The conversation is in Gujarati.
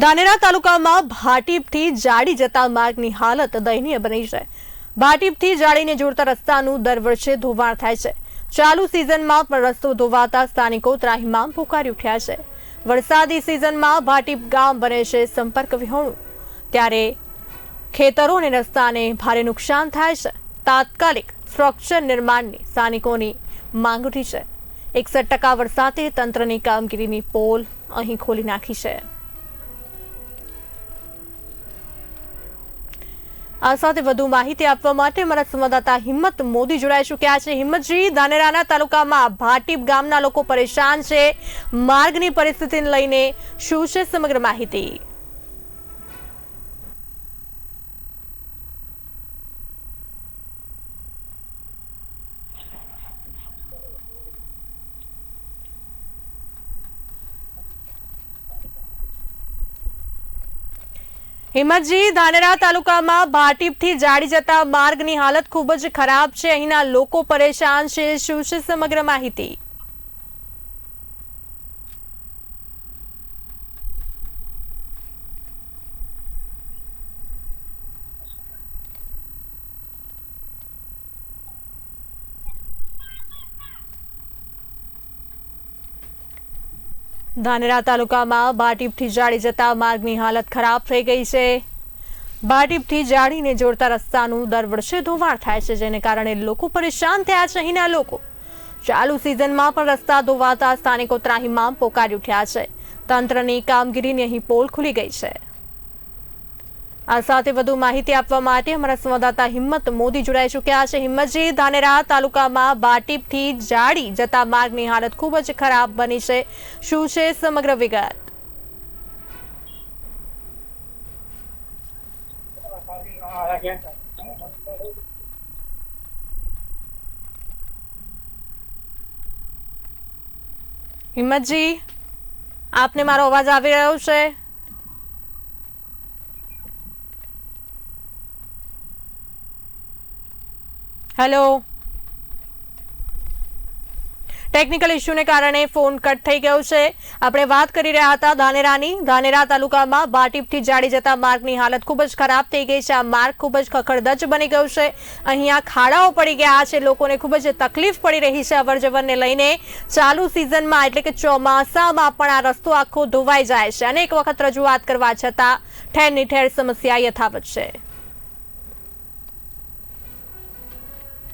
ધાનેરા તાલુકામાં ભાટીપથી જાડી જતા માર્ગની હાલત દયનીય બની છે. ભાટીપથી જાડીને જોડતા રસ્તાનું દર વર્ષે ધોવાણ થાય છે. ચાલુ સિઝનમાં પણ રસ્તો ધોવાતા સ્થાનિકો ત્રાહિમામ પુકારી ઉઠ્યા છે. વરસાદી સિઝનમાં ભાટીપ ગામ બને છે સંપર્ક વિહોણું. ત્યારે ખેતરો અને રસ્તાને ભારે નુકસાન થાય છે. તાત્કાલિક સ્ટ્રક્ચર નિર્માણની સ્થાનિકોની માંગ ઉઠી છે. એકસઠ ટકા વરસાદે તંત્રની કામગીરીની પોલ અહીં ખોલી નાખી છે. આ સાથે વધુ માહિતી આપવા માટે અમારા સંવાદદાતા હિંમત મોદી જોડાઈ ચૂક્યા છે. હિંમતજી, ધાનેરાના તાલુકામાં ભાટીપ ગામના લોકો પરેશાન છે. માર્ગની પરિસ્થિતિને લઈને શું છે સમગ્ર માહિતી? હિંમતજી, ધાનેરા તાલુકામાં ભાટીપથી જાડી જતા માર્ગની હાલત ખૂબ જ ખરાબ છે. અહીંના લોકો પરેશાન છે. શું છે સમગ્ર માહિતી? ધાનેરા તાલુકામાં બાટીપથી જાડી જતા માર્ગની હાલત ખરાબ થઈ ગઈ છે. બાટીપથી જાડીને જોડતા રસ્તાનું દર વર્ષે ધોવાણ થાય છે, જેને કારણે લોકો પરેશાન થયા છે, અહીંના લોકો. ચાલુ સિઝનમાં પણ રસ્તા ધોવાતા સ્થાનિકો ત્રાહીમાં પોકારી ઉઠ્યા છે. તંત્રની કામગીરીની અહીં પોલ ખુલી ગઈ છે. આ સાથે વધુ માહિતી આપવા માટે અમારા સંવાદદાતા હિંમત મોદી જોડાઈ ચૂક્યા છે. હિંમતજી, ધાનેરા તાલુકામાં બાટીપથી જાડી જતા માર્ગની હાલત ખૂબ જ ખરાબ બની છે. શું છે સમગ્ર વિગત? હિંમતજી, આપને મારો અવાજ આવી રહ્યો છે? હેલો ટેકનિકલ ઇસ્યુને કારણે ફોન કટ થઈ ગયો છે. આપણે વાત કરી રહ્યા હતા ધાનેરાની. ધાનેરા તાલુકામાં બાટીપથી જાડી જતા માર્ગની હાલત ખૂબ જ ખરાબ થઈ ગઈ છે. આ માર્ગ ખૂબ જ ખખડધજ બની ગયો છે. અહીંયા ખાડાઓ પડી ગયા છે. લોકોને ખૂબ જ તકલીફ પડી રહી છે અવરજવરને લઈને. ચાલુ સિઝનમાં એટલે કે ચોમાસામાં પણ આ રસ્તો આખો ધોવાઈ જાય છે. અનેક વખત રજૂઆત કરવા છતાં ઠેરની ઠેર સમસ્યા યથાવત છે.